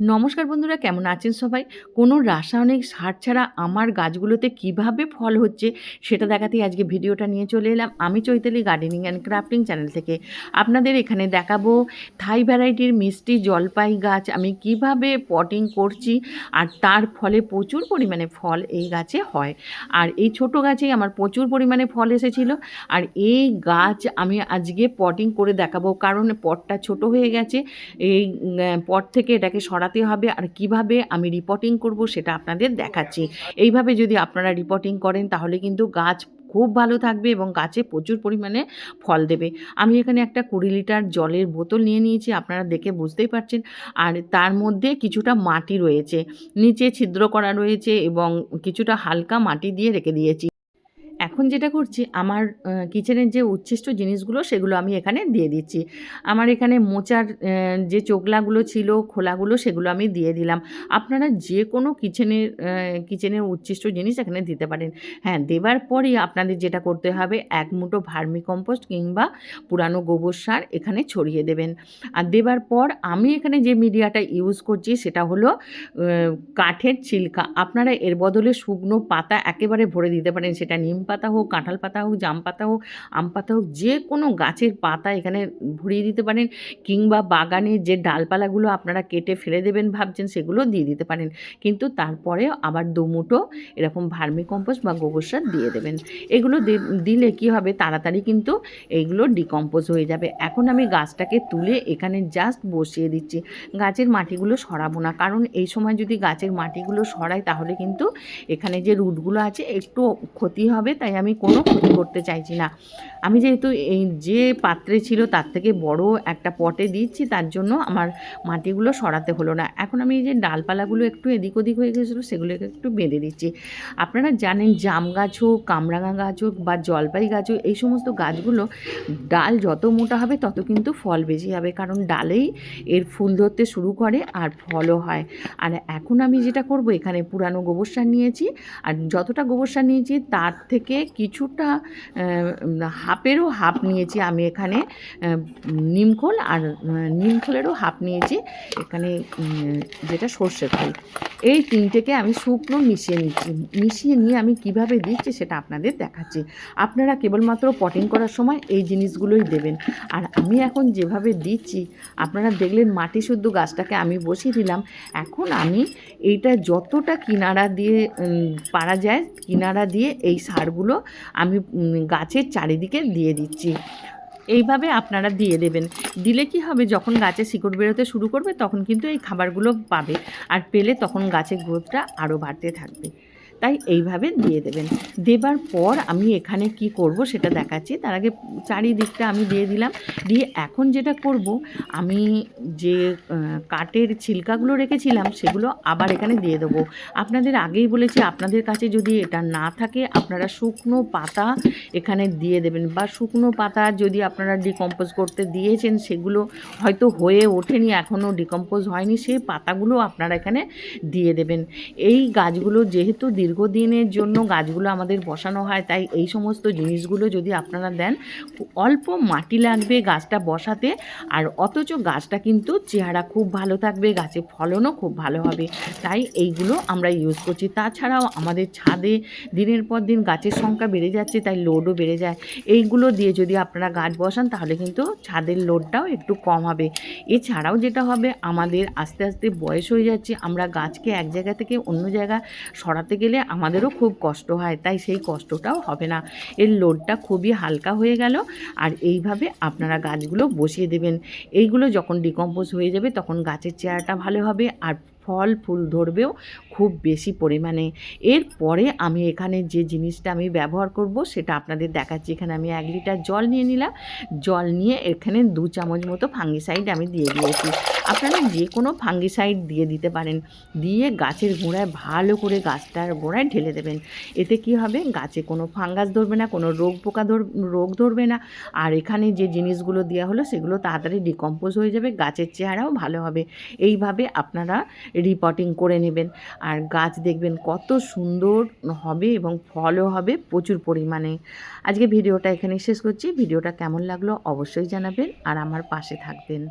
নমস্কার বন্ধুরা, কেমন আছেন সবাই? কোনো রাসায়নিক সার ছাড়া আমার গাছগুলোতে কীভাবে ফল হচ্ছে সেটা দেখাতেই আজকে ভিডিওটা নিয়ে চলে এলাম। আমি Chaitali gardening and crafting channel থেকে। আপনাদের এখানে দেখাবো থাই ভ্যারাইটির মিষ্টি জলপাই গাছ। আমি কীভাবে পটিং করছি আর তার ফলে প্রচুর পরিমাণে ফল এই গাছে হয়। আর এই ছোট গাছেই আমার প্রচুর পরিমাণে ফল এসেছিল। আর এই গাছ আমি আজকে পটিং করে দেখাবো। কারণ পটটা ছোট হয়ে গেছে। এই পট থেকে এটাকে সরাতে হবে আর কীভাবে আমি রিপোর্টিং করব সেটা আপনাদের দেখাচ্ছি। এইভাবে যদি আপনারা রিপোর্টিং করেন তাহলে কিন্তু গাছ খুব ভালো থাকবে এবং গাছে প্রচুর পরিমাণে ফল দেবে। আমি এখানে একটা কুড়ি লিটার জলের বোতল নিয়ে নিয়েছি আপনারা দেখে বুঝতেই পারছেন। আর তার মধ্যে কিছুটা মাটি রয়েছে নিচে ছিদ্র করা রয়েছে এবং কিছুটা হালকা মাটি দিয়ে রেখে দিয়েছি। এখন যেটা করছি, আমার কিচেনের যে উচ্ছিষ্ট জিনিসগুলো সেগুলো আমি এখানে দিয়ে দিচ্ছি। আমার এখানে মোচার যে চোকলাগুলো ছিল, খোলাগুলো সেগুলো আমি দিয়ে দিলাম। আপনারা যে কোনো কিচেনের কিচেনের উচ্ছিষ্ট জিনিস এখানে দিতে পারেন। হ্যাঁ দেবার পরেই আপনাদের যেটা করতে হবে, এক মুঠো ভার্মি কম্পোস্ট কিংবা পুরানো গোবর সার এখানে ছড়িয়ে দেবেন। আর দেবার পর আমি এখানে যে মিডিয়াটা ইউজ করছি সেটা হলো কাঠের ছিলকা। আপনারা এর বদলে শুকনো পাতা একেবারে ভরে দিতে পারেন, সেটা নিম পাতা হোক, কাঁঠাল পাতা হোক, জাম পাতা হোক, আম পাতা হোক, যে কোনো গাছের পাতা এখানে ভরিয়ে দিতে পারেন কিংবা বাগানের যে ডালপালাগুলো আপনারা কেটে ফেলে দেবেন ভাবছেন সেগুলো দিয়ে দিতে পারেন। কিন্তু তারপরে আবার দুমুটো এরকম ভার্মি কম্পোস্ট বা গোবর সার দিয়ে দেবেন। এগুলো দিলে কি হবে? তাড়াতাড়ি কিন্তু এইগুলো ডিকম্পোজ হয়ে যাবে। এখন আমি গাছটাকে তুলে এখানে জাস্ট বসিয়ে দিচ্ছি। গাছের মাটিগুলো সরাবো না। কারণ এই সময় যদি গাছের মাটিগুলো সরাই তাহলে কিন্তু এখানে যে রুটগুলো আছে একটু ক্ষতি হবে। তাই আমি কোনো ক্ষতি করতে চাইছি না। আমি যেহেতু এই যে পাত্রে ছিল তার থেকে বড় একটা পটে দিচ্ছি, তার জন্য আমার মাটিগুলো সরাতে হলো না। এখন আমি এই যে ডালপালাগুলো একটু এদিক ওদিক হয়ে গেছিল, সেগুলোকে একটু বেঁধে দিচ্ছি। আপনারা জানেন জাম গাছ হোক, কামরাঙা গাছ হোক বা জলপাই গাছ হোক, এই সমস্ত গাছগুলো ডাল যত মোটা হবে তত কিন্তু ফল বেশি হবে, কারণ ডালেই এর ফুল ধরতে শুরু করে আর ফলও হয়। আর এখন আমি যেটা করব, এখানে পুরানো গোবর সার নিয়েছি, আর যতটা গোবর সার নিয়েছি তার থেকে কিছুটা হাফেরও হাফ নিয়েছি আমি এখানে নিমখোল আর নিমখোলেরও হাফ নিয়েছি এখানে যেটা সর্ষের খোল। এই তিনটেকে আমি শুকনো মিশিয়ে নিচ্ছি। মিশিয়ে নিয়ে আমি কীভাবে দিচ্ছি সেটা আপনাদের দেখাচ্ছি। আপনারা কেবলমাত্র পটিং করার সময় এই জিনিসগুলোই দেবেন। আর আমি এখন যেভাবে দিচ্ছি, আপনারা দেখলেন মাটি শুদ্ধ গাছটাকে আমি বসিয়ে দিলাম। এখন আমি এইটা যতটা কিনারা দিয়ে পারা যায়, কিনারা দিয়ে এই সারগুলো আমি গাছের চারিদিকে দিয়ে দিচ্ছি। এইভাবে আপনারা দিয়ে দেবেন। দিলে কি হবে, যখন গাছে শিকড় বেরোতে শুরু করবে, তখন কিন্তু এই খাবারগুলো পাবে। আর পেলে তখন গাছের গ্রোথটা আরও বাড়তে থাকবে। তাই এইভাবে দিয়ে দেবেন। দেবার পর আমি এখানে কি করব সেটা দেখাচ্ছি। তার আগে চারিদিকটা আমি দিয়ে দিলাম। দিয়ে এখন যেটা করব, আমি যে কাঠের ছিলকাগুলো রেখেছিলাম সেগুলো আবার এখানে দিয়ে দেবো। আপনাদের আগেই বলেছি, আপনাদের কাছে যদি এটা না থাকে, আপনারা শুকনো পাতা এখানে দিয়ে দেবেন বা শুকনো পাতা যদি আপনারা ডিকম্পোজ করতে দিয়েছেন, সেগুলো হয়তো হয়ে ওঠেনি, এখনও ডিকম্পোজ হয়নি, সেই পাতাগুলো আপনারা এখানে দিয়ে দেবেন। এই গাছগুলো যেহেতু দীর্ঘদিনের জন্য গাছগুলো আমাদের বসানো হয়, তাই এই সমস্ত জিনিসগুলো যদি আপনারা দেন অল্প মাটি লাগবে গাছটা বসাতে, আর অথচ গাছটা কিন্তু চেহারা খুব ভালো থাকবে, গাছে ফলনও খুব ভালো হবে, তাই এইগুলো আমরা ইউজ করছি। তাছাড়াও আমাদের ছাদে দিনের পর দিন গাছের সংখ্যা বেড়ে যাচ্ছে, তাই লোডও বেড়ে যায়। এইগুলো দিয়ে যদি আপনারা গাছ বসান, তাহলে কিন্তু ছাদের লোডটাও একটু কম হবে। এছাড়াও যেটা হবে, আমাদের আস্তে আস্তে বয়স হয়ে যাচ্ছে, আমরা গাছকে এক জায়গা থেকে অন্য জায়গা সরাতে গেলে আমাদেরও খুব কষ্ট হয়, তাই সেই কষ্টটাও হবে না। এর লোডটা খুবই হালকা হয়ে গেল, আর এইভাবে আপনারা গাছগুলো বসিয়ে দেবেন। এইগুলো যখন ডিকম্পোজ হয়ে যাবে তখন গাছের চেহারাটা ভালো হবে, আর ফল, ফুল ধরবেও খুব বেশি পরিমাণে। এরপরে আমি এখানে যে জিনিসটা আমি ব্যবহার করব সেটা আপনাদের দেখাচ্ছি। এখানে আমি এক লিটার জল নিয়ে নিলাম। জল নিয়ে এখানে দু চামচ মতো ফাঙ্গিসাইড আমি দিয়ে দিয়েছি। আপনারা যে কোনো ফাঙ্গিসাইড দিয়ে দিতে পারেন। দিয়ে গাছের গোড়ায় ভালো করে গাছটার গোড়ায় ঢেলে দেবেন। এতে কি হবে? গাছে কোনো ফাঙ্গাস ধরবে না, কোনো রোগ পোকা ধর, রোগ ধরবে না। আর এখানে যে জিনিসগুলো দেওয়া হলো সেগুলো তাড়াতাড়ি ডিকম্পোজ হয়ে যাবে। গাছের চেহারাও ভালো হবে। এইভাবে আপনারা রিপোর্টিং করে নেবেন। আর গাছ দেখবেন কত সুন্দর হবে এবং ফলও হবে প্রচুর পরিমাণে। আজকে ভিডিওটা এখানে শেষ করছি। ভিডিওটা কেমন লাগল অবশ্যই জানাবেন। আর আমার পাশে থাকবেন।